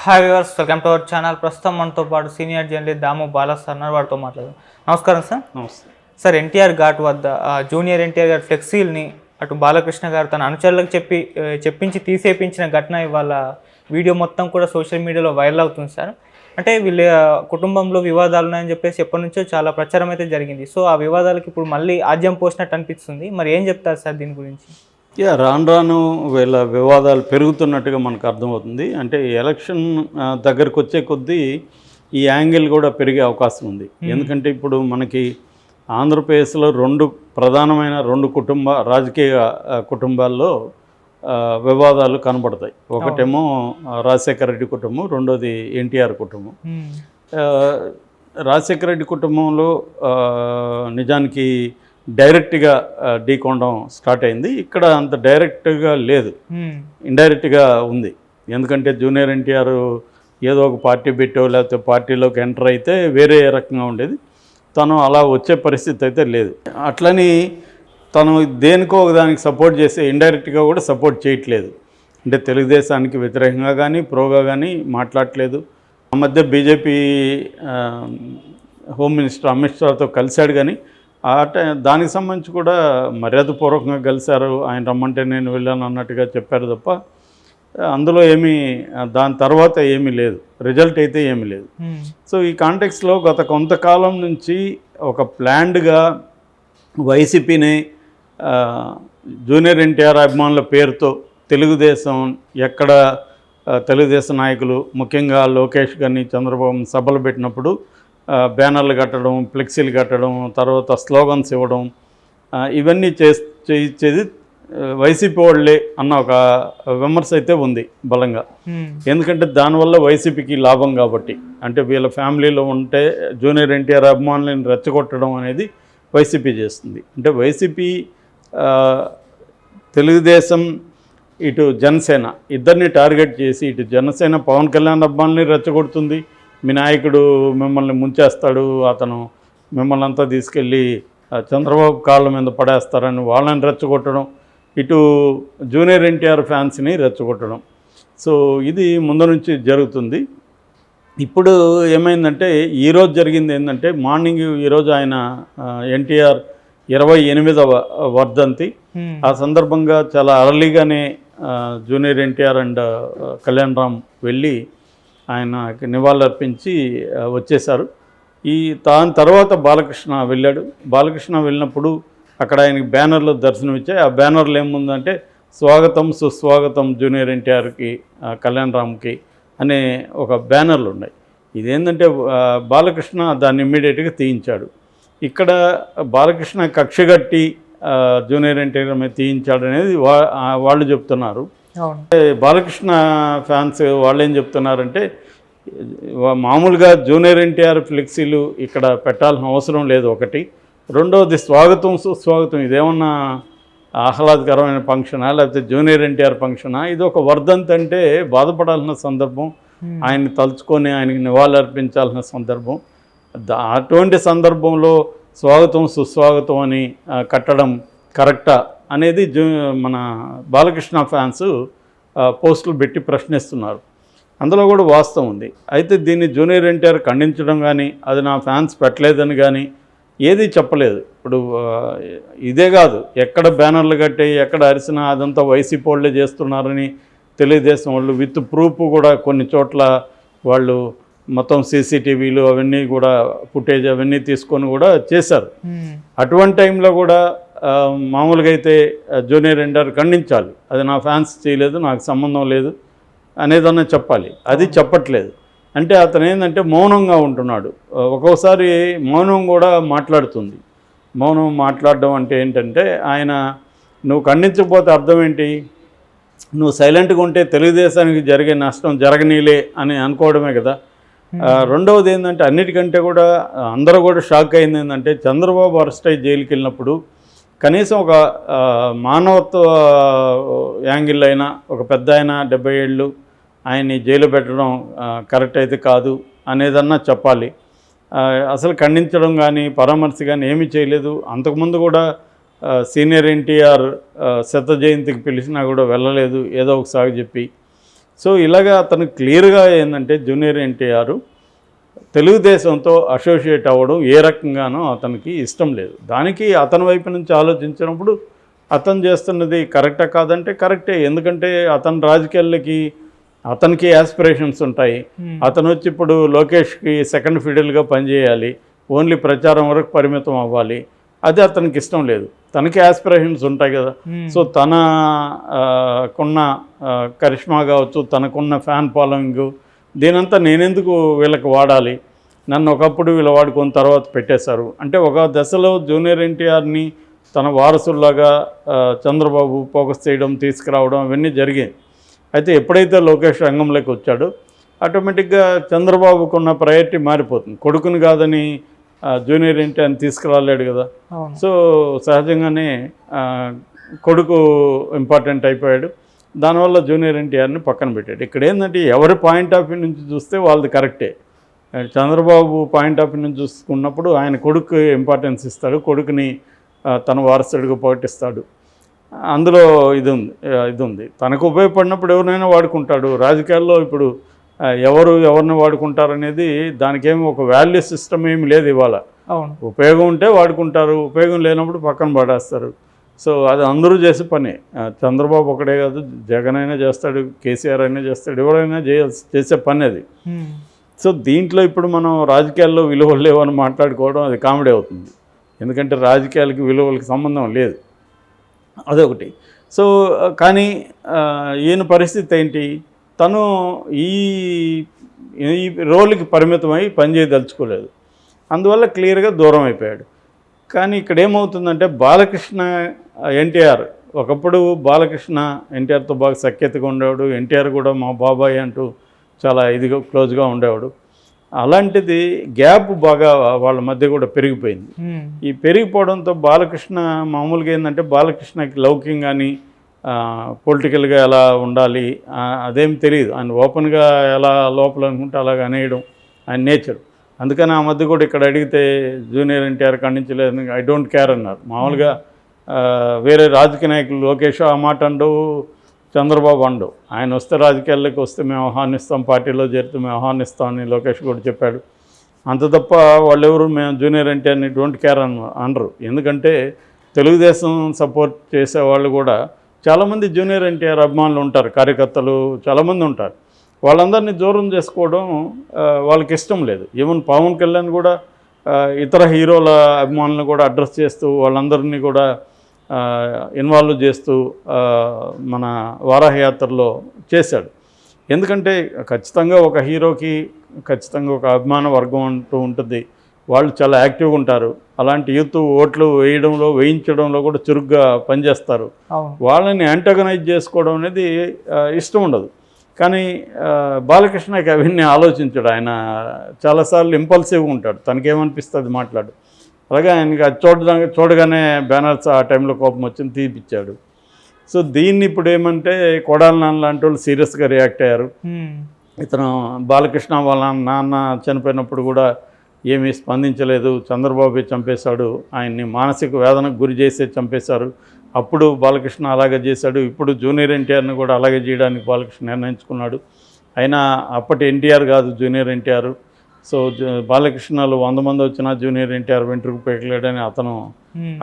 Hi viewers welcome to our channel ప్రస్తుతం మనతో పాటు సీనియర్ జర్నలిస్ట్ దాము బాలస్ అన్నారు వారితో మాట్లాడదాం. నమస్కారం సార్ నమస్తే. సార్ ఎన్టీఆర్ ఘాట్ వద్ద జూనియర్ ఎన్టీఆర్ గారి ఫ్లెక్సీల్ని అటు బాలకృష్ణ గారు తన అనుచరులకు చెప్పి చెప్పించి తీసేపించిన ఘటన ఇవాళ వీడియో మొత్తం కూడా సోషల్ మీడియాలో వైరల్ అవుతుంది సార్ అంటే వీళ్ళ కుటుంబంలో వివాదాలు ఉన్నాయని చెప్పేసి ఎప్పటి నుంచో చాలా ప్రచారం అయితే జరిగింది. సో ఆ వివాదాలకు ఇప్పుడు మళ్ళీ ఆద్యం పోసినట్టు అనిపిస్తుంది. మరి ఏం చెప్తారు సార్ దీని గురించి? యా రాను రాను వీళ్ళ వివాదాలు పెరుగుతున్నట్టుగా మనకు అర్థమవుతుంది. అంటే ఎలక్షన్ దగ్గరకు వచ్చే కొద్దీ ఈ యాంగిల్ కూడా పెరిగే అవకాశం ఉంది. ఎందుకంటే ఇప్పుడు మనకి ఆంధ్రప్రదేశ్లో రెండు ప్రధానమైన రెండు కుటుంబ రాజకీయ కుటుంబాల్లో వివాదాలు కనబడతాయి. ఒకటేమో రాజశేఖర రెడ్డి కుటుంబం రెండోది ఎన్టీఆర్ కుటుంబం. రాజశేఖర రెడ్డి కుటుంబంలో నిజానికి డైరెక్ట్గా ఢీకొనడం స్టార్ట్ అయింది. ఇక్కడ అంత డైరెక్ట్గా లేదు. ఇండైరెక్ట్గా ఉంది. ఎందుకంటే జూనియర్ ఎన్టీఆర్ ఏదో ఒక పార్టీ పెట్టో లేకపోతే పార్టీలోకి ఎంటర్ అయితే వేరే రకంగా ఉండేది. తను అలా వచ్చే పరిస్థితి అయితే లేదు. అట్లని తను దేనికో దానికి సపోర్ట్ చేసి ఇండైరెక్ట్గా కూడా సపోర్ట్ చేయట్లేదు. అంటే తెలుగుదేశానికి వ్యతిరేకంగా కానీ ప్రోగా కానీ మాట్లాడట్లేదు. ఆ మధ్య బీజేపీ హోమ్ మినిస్టర్ అమిత్ షాతో కలిశాడు కానీ ఆ టై దానికి సంబంధించి కూడా మర్యాదపూర్వకంగా కలిశారు. ఆయన రమ్మంటే నేను వెళ్ళాను అన్నట్టుగా చెప్పారు తప్ప అందులో ఏమీ దాని తర్వాత ఏమీ లేదు. రిజల్ట్ అయితే ఏమీ లేదు. సో ఈ కాంటెక్స్లో గత కొంతకాలం నుంచి ఒక ప్లాన్డ్గా వైసీపీని జూనియర్ ఎన్టీఆర్ అభిమానుల పేరుతో తెలుగుదేశం ఎక్కడ తెలుగుదేశం నాయకులు ముఖ్యంగా లోకేష్ గారిని చంద్రబాబు సభలు పెట్టినప్పుడు బ్యానర్లు కట్టడం ఫ్లెక్సీలు కట్టడం తర్వాత స్లోగన్స్ ఇవ్వడం ఇవన్నీ చే చేయించేది వైసీపీ వాళ్ళే అన్న ఒక విమర్శ అయితే ఉంది బలంగా. ఎందుకంటే దానివల్ల వైసీపీకి లాభం కాబట్టి. అంటే వీళ్ళ ఫ్యామిలీలో ఉంటే జూనియర్ ఎన్టీఆర్ అభిమానులను రెచ్చగొట్టడం అనేది వైసీపీ చేస్తుంది. అంటే వైసీపీ తెలుగుదేశం ఇటు జనసేన ఇద్దరిని టార్గెట్ చేసి ఇటు జనసేన పవన్ కళ్యాణ్ అభిమానుల్ని రెచ్చగొడుతుంది. మీ నాయకుడు మిమ్మల్ని ముంచేస్తాడు అతను మిమ్మల్ని అంతా తీసుకెళ్ళి చంద్రబాబు కాళ్ళ మీద పడేస్తారని వాళ్ళని రెచ్చగొట్టడం ఇటు జూనియర్ ఎన్టీఆర్ ఫ్యాన్స్ని రెచ్చగొట్టడం. సో ఇది ముందు నుంచి జరుగుతుంది. ఇప్పుడు ఏమైందంటే ఈరోజు జరిగింది ఏంటంటే మార్నింగ్ ఈరోజు ఆయన ఎన్టీఆర్ ఇరవై ఎనిమిదవ వర్ధంతి. ఆ సందర్భంగా చాలా అర్లీగానే జూనియర్ ఎన్టీఆర్ అండ్ కళ్యాణ్ రామ్ వెళ్ళి ఆయన నివాళులర్పించి వచ్చేశారు. ఈ దాని తర్వాత బాలకృష్ణ వెళ్ళాడు. బాలకృష్ణ వెళ్ళినప్పుడు అక్కడ ఆయనకి బ్యానర్లో దర్శనం ఇచ్చాయి ఆ బ్యానర్లు ఏముందంటే స్వాగతం సుస్వాగతం జూనియర్ ఎన్టీఆర్కి కళ్యాణ్ రామ్కి అనే ఒక బ్యానర్లు ఉన్నాయి. ఇదేంటంటే బాలకృష్ణ దాన్ని ఇమ్మీడియట్గా తీయించాడు. ఇక్కడ బాలకృష్ణ కక్షగట్టి జూనియర్ ఎన్టీఆర్ మీద తీయించాడు అనేది వా వాళ్ళు చెప్తున్నారు. బాలకృష్ణ ఫ్యాన్స్ వాళ్ళు ఏం చెప్తున్నారంటే మామూలుగా జూనియర్ ఎన్టీఆర్ ఫ్లెక్సీలు ఇక్కడ పెట్టాల్సిన అవసరం లేదు ఒకటి. రెండవది స్వాగతం సుస్వాగతం ఇదేమన్నా ఆహ్లాదకరమైన ఫంక్షనా లేకపోతే జూనియర్ ఎన్టీఆర్ ఫంక్షనా? ఇది ఒక వర్ధంతి అంటే బాధపడాల్సిన సందర్భం. ఆయన్ని తలుచుకొని ఆయనకి నివాళులర్పించాల్సిన సందర్భం. దా- అటువంటి సందర్భంలో స్వాగతం సుస్వాగతం అని కట్టడం కరెక్టా? అనేది జూ మన బాలకృష్ణ ఫ్యాన్స్ పోస్టులు పెట్టి ప్రశ్నిస్తున్నారు. అందులో కూడా వాస్తవం ఉంది. అయితే దీన్ని జూనియర్ ఎన్టీఆర్ ఖండించడం కానీ అది నా ఫ్యాన్స్ పెట్టలేదని కానీ ఏది చెప్పలేదు. ఇప్పుడు ఇదే కాదు. ఎక్కడ బ్యానర్లు కట్టి ఎక్కడ అరిసినా అదంతా వైసీపీ వాళ్ళే చేస్తున్నారని తెలుగుదేశం వాళ్ళు విత్ ప్రూఫ్ కూడా కొన్ని చోట్ల వాళ్ళు మొత్తం సీసీటీవీలు అవన్నీ కూడా ఫుటేజ్ అవన్నీ తీసుకొని కూడా చేశారు. అటువంటి టైంలో కూడా మామూలుగా అయితే జూనియర్ ఎన్టీఆర్ ఖండించాలి. అది నా ఫ్యాన్స్ చేయలేదు నాకు సంబంధం లేదు అనేదన్నా చెప్పాలి. అది చెప్పట్లేదు. అంటే అతను ఏంటంటే మౌనంగా ఉంటున్నాడు. ఒక్కోసారి మౌనం కూడా మాట్లాడుతుంది. మౌనం మాట్లాడడం అంటే ఏంటంటే ఆయన నువ్వు ఖండించకపోతే అర్థం ఏంటి? నువ్వు సైలెంట్గా ఉంటే తెలుగుదేశానికి జరిగే నష్టం జరగనీలే అని అనుకోవడమే కదా. రెండవది ఏంటంటే అన్నిటికంటే కూడా అందరూ కూడా షాక్ అయింది ఏంటంటే చంద్రబాబు అరెస్ట్ అయ్యి జైలుకి వెళ్ళినప్పుడు కనీసం ఒక మానవత్వ యాంగిల్ అయినా ఒక పెద్ద ఆయన డెబ్బై ఏళ్ళు ఆయన్ని జైలు పెట్టడం కరెక్ట్ అయితే కాదు అనేదన్నా చెప్పాలి. అసలు ఖండించడం కానీ పరామర్శ కానీ ఏమీ చేయలేదు. అంతకుముందు కూడా సీనియర్ ఎన్టీఆర్ శత జయంతికి పిలిచినా కూడా వెళ్ళలేదు ఏదో ఒకసారి చెప్పి. సో ఇలాగా అతను క్లియర్గా ఏంటంటే జూనియర్ ఎన్టీఆర్ తెలుగుదేశంతో అసోసియేట్ అవ్వడం ఏ రకంగానో అతనికి ఇష్టం లేదు. దానికి అతని వైపు నుంచి ఆలోచించినప్పుడు అతను చేస్తున్నది కరెక్టా కాదంటే కరెక్టే. ఎందుకంటే అతని రాజకీయాలకి అతనికి యాస్పిరేషన్స్ ఉంటాయి. అతను వచ్చి ఇప్పుడు లోకేష్కి సెకండ్ ఫిడిల్గా పనిచేయాలి. ఓన్లీ ప్రచారం వరకు పరిమితం అవ్వాలి. అది అతనికి ఇష్టం లేదు. తనకి యాస్పిరేషన్స్ ఉంటాయి కదా. సో తన ఆ, కున్న ఆ, కరిష్మా కావచ్చు తనకున్న ఫ్యాన్ ఫాలోయింగ్ దీనంతా నేనెందుకు వీళ్ళకి వాడాలి? నన్ను ఒకప్పుడు వీళ్ళు వాడుకున్న తర్వాత పెట్టేశారు. అంటే ఒక దశలో జూనియర్ ఎన్టీఆర్ని తన వారసుల్లాగా చంద్రబాబు ఫోకస్ చేయడం తీసుకురావడం అవన్నీ జరిగాయి. అయితే ఎప్పుడైతే లోకేష్ రంగంలోకి వచ్చాడో ఆటోమేటిక్గా చంద్రబాబుకు ఉన్న ప్రయారిటీ మారిపోతుంది. కొడుకుని కాదని జూనియర్ ఎన్టీఆర్ని తీసుకురాలేడు కదా. సో సహజంగానే కొడుకు ఇంపార్టెంట్ అయిపోయాడు. దానివల్ల జూనియర్ ఎన్టీఆర్ని పక్కన పెట్టాడు. ఇక్కడ ఏంటంటే ఎవరి పాయింట్ ఆఫ్ వ్యూ నుంచి చూస్తే వాళ్ళది కరెక్టే. చంద్రబాబు పాయింట్ ఆఫ్ వ్యూ నుంచి చూసుకున్నప్పుడు ఆయన కొడుకు ఇంపార్టెన్స్ ఇస్తాడు కొడుకుని తన వారసుడిగా ప్రకటిస్తాడు అందులో ఇది ఉంది ఇది ఉంది. తనకు ఉపయోగపడినప్పుడు ఎవరినైనా వాడుకుంటాడు. రాజకీయాల్లో ఇప్పుడు ఎవరు ఎవరిని వాడుకుంటారు అనేది దానికేమి ఒక వాల్యూ సిస్టమ్ ఏమి లేదు ఇవాళ. అవును. ఉపయోగం ఉంటే వాడుకుంటారు ఉపయోగం లేనప్పుడు పక్కన పడేస్తారు. సో అది అందరూ చేసే పని. చంద్రబాబు ఒకటే కాదు జగన్ అయినా చేస్తాడు కేసీఆర్ అయినా చేస్తాడు ఎవరైనా చేయాల్సి చేసే పని అది. సో దీంట్లో ఇప్పుడు మనం రాజకీయాల్లో విలువలు లేవని మాట్లాడుకోవడం అది కామెడీ అవుతుంది. ఎందుకంటే రాజకీయాలకి విలువలకి సంబంధం లేదు. అదొకటి. సో కానీ ఈయన పరిస్థితి ఏంటి? తను ఈ ఈ రోల్కి పరిమితమై పనిచేయదలుచుకోలేదు అందువల్ల క్లియర్గా దూరం అయిపోయాడు. కానీ ఇక్కడ ఏమవుతుందంటే బాలకృష్ణ ఎన్టీఆర్. ఒకప్పుడు బాలకృష్ణ ఎన్టీఆర్తో బాగా సఖ్యతగా ఉండేవాడు. ఎన్టీఆర్ కూడా మా బాబాయ్ అంటూ చాలా ఇదిగా క్లోజ్గా ఉండేవాడు. అలాంటిది గ్యాప్ బాగా వాళ్ళ మధ్య కూడా పెరిగిపోయింది. ఈ పెరిగిపోవడంతో బాలకృష్ణ మామూలుగా ఏంటంటే బాలకృష్ణకి లౌకింగ్ కానీ పొలిటికల్గా ఎలా ఉండాలి అదేం తెలియదు. ఆయన ఓపెన్గా ఎలా లోపల అనుకుంటే అలాగ అనేయడం ఆయన నేచర్. అందుకని ఆ మధ్య కూడా ఇక్కడ అడిగితే జూనియర్ ఎన్టీఆర్ ఖండించలేదు ఐ డోంట్ కేర్ అన్నారు. మామూలుగా వేరే రాజకీయ నాయకులు లోకేష్ ఆ మాట అండు చంద్రబాబు అండు. ఆయన వస్తే రాజకీయాల్లోకి వస్తే మేము ఆహ్వానిస్తాం పార్టీలో చేరితే మేము ఆహ్వానిస్తాం అని లోకేష్ కూడా చెప్పాడు. అంత తప్ప వాళ్ళెవరు మేము జూనియర్ ఎన్టీఆర్ని డోంట్ కేర్ అన్ అనరు. ఎందుకంటే తెలుగుదేశం సపోర్ట్ చేసే వాళ్ళు కూడా చాలామంది జూనియర్ ఎన్టీఆర్ అభిమానులు ఉంటారు కార్యకర్తలు చాలామంది ఉంటారు. వాళ్ళందరినీ దూరం చేసుకోవడం వాళ్ళకి ఇష్టం లేదు. ఈవెన్ పవన్ కళ్యాణ్ కూడా ఇతర హీరోల అభిమానులను కూడా అడ్రస్ చేస్తూ వాళ్ళందరినీ కూడా ఇన్వాల్వ్ చేస్తూ మన వారాహయాత్రలో చేశాడు. ఎందుకంటే ఖచ్చితంగా ఒక హీరోకి ఖచ్చితంగా ఒక అభిమాన వర్గం అంటూ ఉంటుంది. వాళ్ళు చాలా యాక్టివ్గా ఉంటారు. అలాంటి యూత్ ఓట్లు వేయడంలో వేయించడంలో కూడా చురుగ్గా పనిచేస్తారు. వాళ్ళని యాంటగనైజ్ చేసుకోవడం అనేది ఇష్టం ఉండదు. కానీ బాలకృష్ణకి అవన్నీ ఆలోచించాడు. ఆయన చాలాసార్లు ఇంపల్సివ్గా ఉంటాడు. తనకేమనిపిస్తుంది మాట్లాడు. అలాగే ఆయనకి అది చూడగా చూడగానే బ్యానర్స్ ఆ టైంలో కోపం వచ్చింది తీపిచ్చాడు. సో దీన్ని ఇప్పుడు ఏమంటే కొడాలి నాన్న లాంటి వాళ్ళు సీరియస్గా రియాక్ట్ అయ్యారు. ఇతను బాలకృష్ణ వాళ్ళ నాన్న చనిపోయినప్పుడు కూడా ఏమీ స్పందించలేదు. చంద్రబాబు చంపేశాడు. ఆయన్ని మానసిక వేదనకు గురి చేసే చంపేశారు. అప్పుడు బాలకృష్ణ అలాగే చేశాడు. ఇప్పుడు జూనియర్ ఎన్టీఆర్ని కూడా అలాగే చేయడానికి బాలకృష్ణ నిర్ణయించుకున్నాడు. అయినా అప్పటి ఎన్టీఆర్ కాదు జూనియర్ ఎన్టీఆర్. సో బాలకృష్ణలో వంద మంది వచ్చినా జూనియర్ ఎన్టీఆర్ వెంట్రుకు పెగలేడని అతను.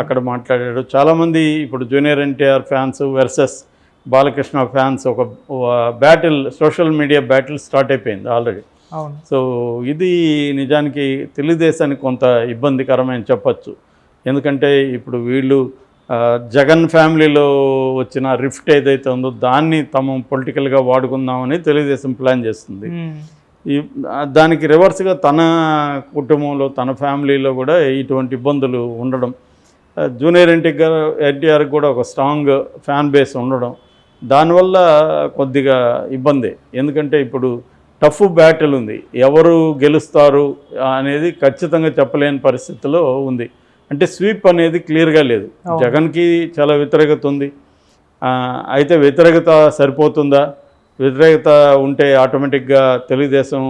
అక్కడ మాట్లాడాడు. చాలామంది ఇప్పుడు junior NTR fans versus Balakrishna fans ఒక battle social media battle start అయిపోయింది ఆల్రెడీ. సో ఇది నిజానికి తెలుగుదేశానికి కొంత ఇబ్బందికరమని చెప్పచ్చు. ఎందుకంటే ఇప్పుడు వీళ్ళు జగన్ ఫ్యామిలీలో వచ్చిన రిఫ్ట్ ఏదైతే ఉందో దాన్ని తమ పొలిటికల్గా వాడుకుందామని తెలుగుదేశం ప్లాన్ చేస్తుంది. ఈ దానికి రివర్స్గా తన కుటుంబంలో తన ఫ్యామిలీలో కూడా ఇటువంటి ఇబ్బందులు ఉండడం. జూనియర్ ఎన్టీఆర్ ఎన్టీఆర్ కూడా ఒక స్ట్రాంగ్ ఫ్యాన్ బేస్ ఉండడం. దానివల్ల కొద్దిగా ఇబ్బంది. ఎందుకంటే ఇప్పుడు టఫ్ బ్యాటిల్ ఉంది. ఎవరు గెలుస్తారు అనేది ఖచ్చితంగా చెప్పలేని పరిస్థితిలో ఉంది. అంటే స్వీప్ అనేది క్లియర్గా లేదు. జగన్కి చాలా వ్యతిరేకత ఉంది. అయితే వ్యతిరేకత సరిపోతుందా? వ్యతిరేకత ఉంటే ఆటోమేటిక్గా తెలుగుదేశం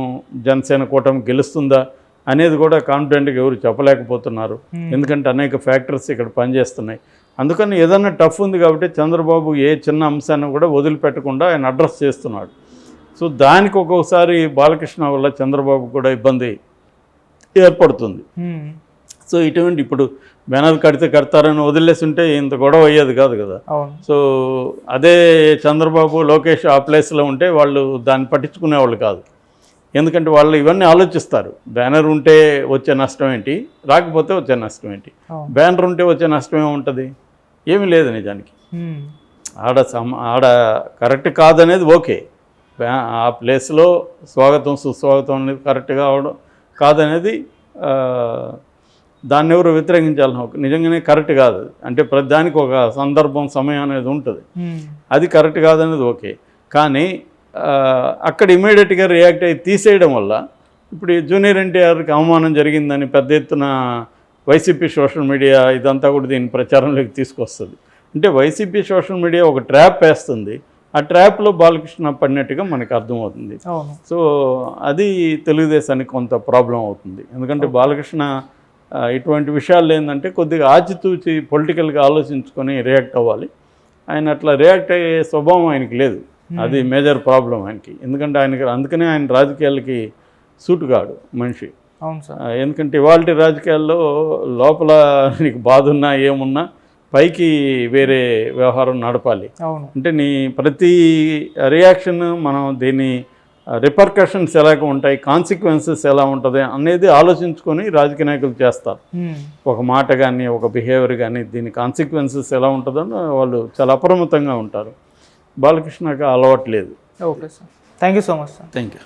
జనసేన కూటమి గెలుస్తుందా అనేది కూడా కాన్ఫిడెంట్గా ఎవరు చెప్పలేకపోతున్నారు Hmm. ఎందుకంటే అనేక ఫ్యాక్టర్స్ ఇక్కడ పనిచేస్తున్నాయి అందుకని ఏదన్నా టఫ్ ఉంది కాబట్టి చంద్రబాబు ఏ చిన్న అంశాన్ని కూడా వదిలిపెట్టకుండా ఆయన అడ్రస్ చేస్తున్నాడు సో దానికి ఒక్కొక్కసారి బాలకృష్ణ వల్ల చంద్రబాబు కూడా ఇబ్బంది ఏర్పడుతుంది. సో ఇటువంటి ఇప్పుడు బ్యానర్ కడితే కడతారని వదిలేసి ఉంటే ఇంత గొడవ అయ్యేది కాదు కదా. సో అదే చంద్రబాబు లోకేష్ ఆ ప్లేస్లో ఉంటే వాళ్ళు దాన్ని పట్టించుకునేవాళ్ళు కాదు. ఎందుకంటే వాళ్ళు ఇవన్నీ ఆలోచిస్తారు. బ్యానర్ ఉంటే వచ్చే నష్టం ఏంటి? రాకపోతే వచ్చే నష్టం ఏంటి? బ్యానర్ ఉంటే వచ్చే నష్టం ఏముంటుంది? ఏమీ లేదు నిజానికి. ఆడ సమ ఆడ కరెక్ట్ కాదనేది ఓకే. బ్యా- ఆ ప్లేస్లో స్వాగతం సుస్వాగతం అనేది కరెక్ట్గా అవడం కాదనేది దాన్ని ఎవరు వ్యతిరేకించాలని ఒక- నిజంగానే కరెక్ట్ కాదు. అంటే ప్రతి దానికి ఒక సందర్భం సమయం అనేది ఉంటుంది. అది కరెక్ట్ కాదనేది ఓకే. కానీ అక్కడ ఇమీడియట్గా రియాక్ట్ అయ్యి తీసేయడం వల్ల ఇప్పుడు ఈ జూనియర్ ఎన్టీఆర్కి అవమానం జరిగిందని పెద్ద ఎత్తున వైసీపీ సోషల్ మీడియా ఇదంతా కూడా దీని ప్రచారంలోకి తీసుకొస్తుంది. అంటే వైసీపీ సోషల్ మీడియా ఒక ట్రాప్ వేస్తుంది. ఆ ట్రాప్లో బాలకృష్ణ పడినట్టుగా మనకు అర్థమవుతుంది. సో అది తెలుగుదేశానికి కొంత ప్రాబ్లం అవుతుంది. ఎందుకంటే బాలకృష్ణ ఇటువంటి విషయాలు ఏంటంటే కొద్దిగా ఆచితూచి పొలిటికల్గా ఆలోచించుకొని రియాక్ట్ అవ్వాలి. ఆయన అట్లా రియాక్ట్ అయ్యే స్వభావం ఆయనకి లేదు. అది మేజర్ ప్రాబ్లం ఆయనకి. ఎందుకంటే ఆయనకి అందుకనే ఆయన రాజకీయాలకి సూట్ కాడు మనిషి. అవును సార్. ఎందుకంటే ఇవాళ రాజకీయాల్లో లోపల నీకు బాధ ఉన్నా ఏమున్నా పైకి వేరే వ్యవహారం నడపాలి. అంటే నీ ప్రతి రియాక్షన్ మనం దీని రిపర్కషన్స్ ఎలాగ ఉంటాయి కాన్సిక్వెన్సెస్ ఎలా ఉంటుంది అనేది ఆలోచించుకొని రాజకీయ నాయకులు చేస్తారు. మ్మ్. ఒక మాట కానీ ఒక బిహేవియర్ కానీ దీని కాన్సిక్వెన్సెస్ ఎలా ఉంటుందో వాళ్ళు చాలా అప్రమత్తంగా ఉంటారు. బాలకృష్ణకి ఆ అలవాటు లేదు. Okay sir thank you so much sir thank you